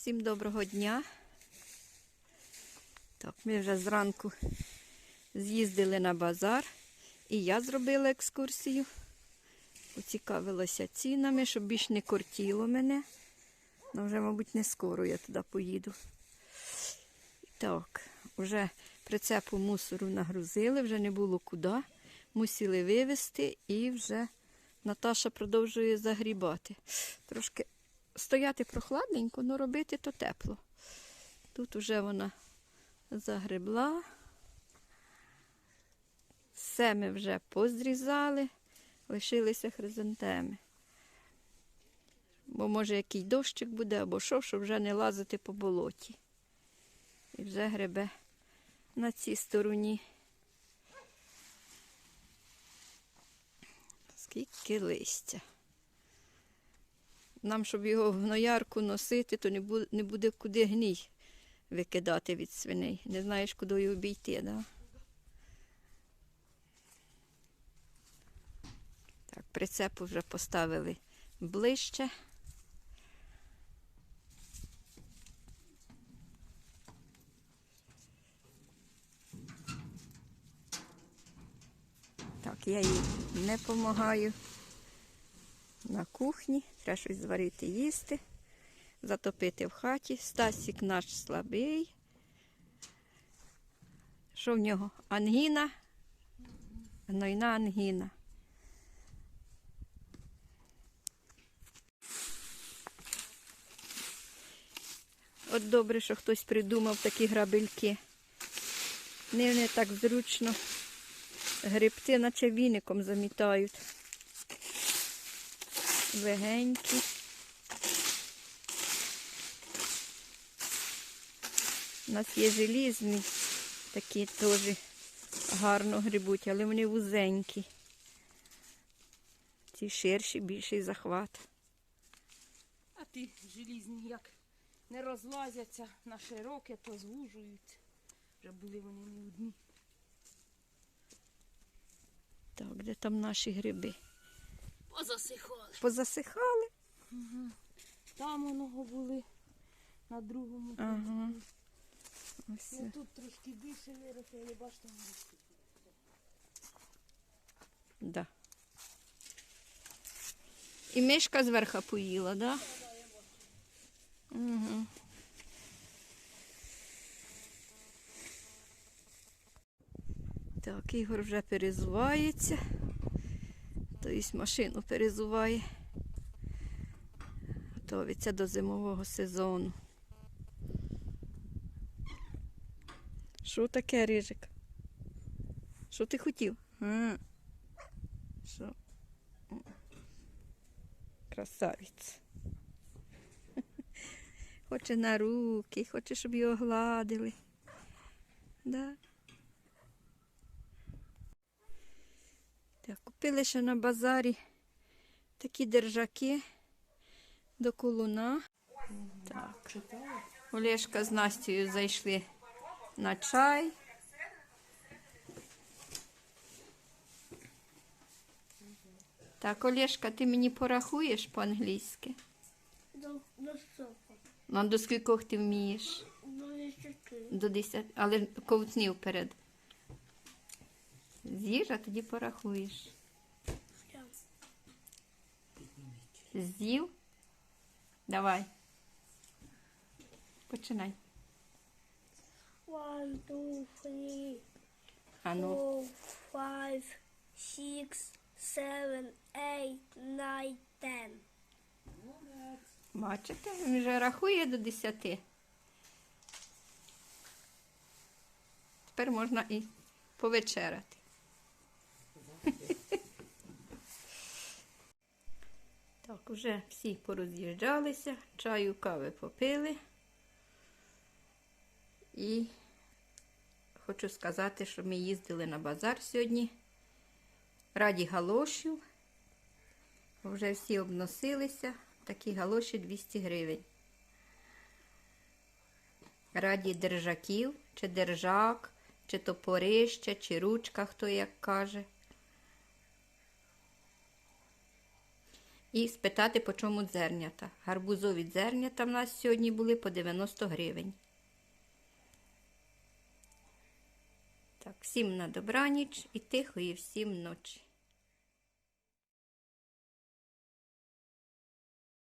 Всім доброго дня. Так, ми вже зранку з'їздили на базар, і я зробила екскурсію. Поцікавилася цінами, щоб більш не кортіло мене. Ну, вже, мабуть, не скоро я туди поїду. Так, вже прицепу мусору нагрузили, вже не було куди. Мусили вивезти і вже Наташа продовжує загрібати. Трошки стояти прохладненько, але робити то тепло. Тут вже вона загребла. Все ми вже позрізали, лишилися хризантеми. Бо може який дощик буде або що, щоб вже не лазити по болоті. І вже гребе на цій стороні. Скільки листя. Нам, щоб його в гноярку носити, то не буде, не буде куди гній викидати від свиней. Не знаєш, куди його обійти, да? Так, прицепу вже поставили ближче. Так, я їй не допомагаю на кухні. Треба щось зварити їсти, затопити в хаті. Стасік наш слабий. Що в нього? Ангіна? Гнойна ангіна. От добре, що хтось придумав такі грабельки. Не так зручно. Грибти, наче віником замітають. Легенькі. У нас є желізні, такі теж гарно грибуть, але вони вузенькі. Ці ширші, більший захват. А ті желізні як не розлазяться на широке, то звужують. Вже були вони не одні. Так, де там наші гриби? Позасихали. Позасихали? Там воно були на другому. Ага. Ось. Ну, тут трошки більше виросли, але бачите, вони ростуть. Да. І мишка зверху поїла, да? Угу. Так, Ігор вже перезувається. Тобто машину перезуває. Готовиться до зимового сезону. Що таке, Рижик? Що ти хотів? Що? Красавець. Хоче на руки, хоче, щоб його гладили. Да. Так, купили ще на базарі такі держаки до колуна. Так. Олешка з Настею зайшли на чай. Так, Олешка, ти мені порахуєш по-англійськи? До, до. Ну, до скількох ти вмієш? До десяти. До 10, але ковтни вперед. З'їж, а тоді порахуєш. З'їв? Давай. Починай. One, two, three, ну. four, five, six, seven, eight, nine, ten. Бачите, він вже рахує до 10. Тепер можна і повечеряти. Вже всі пороз'їжджалися, чаю, кави попили. І хочу сказати, що ми їздили на базар сьогодні. Раді галошів. Вже всі обносилися. Такі галоші 200 гривень. Раді держаків, чи держак, чи топорище, чи ручка, хто як каже. І спитати, по чому дзернята. Гарбузові дзернята в нас сьогодні були по 90 гривень. Так, всім на добраніч і тихої всім ночі.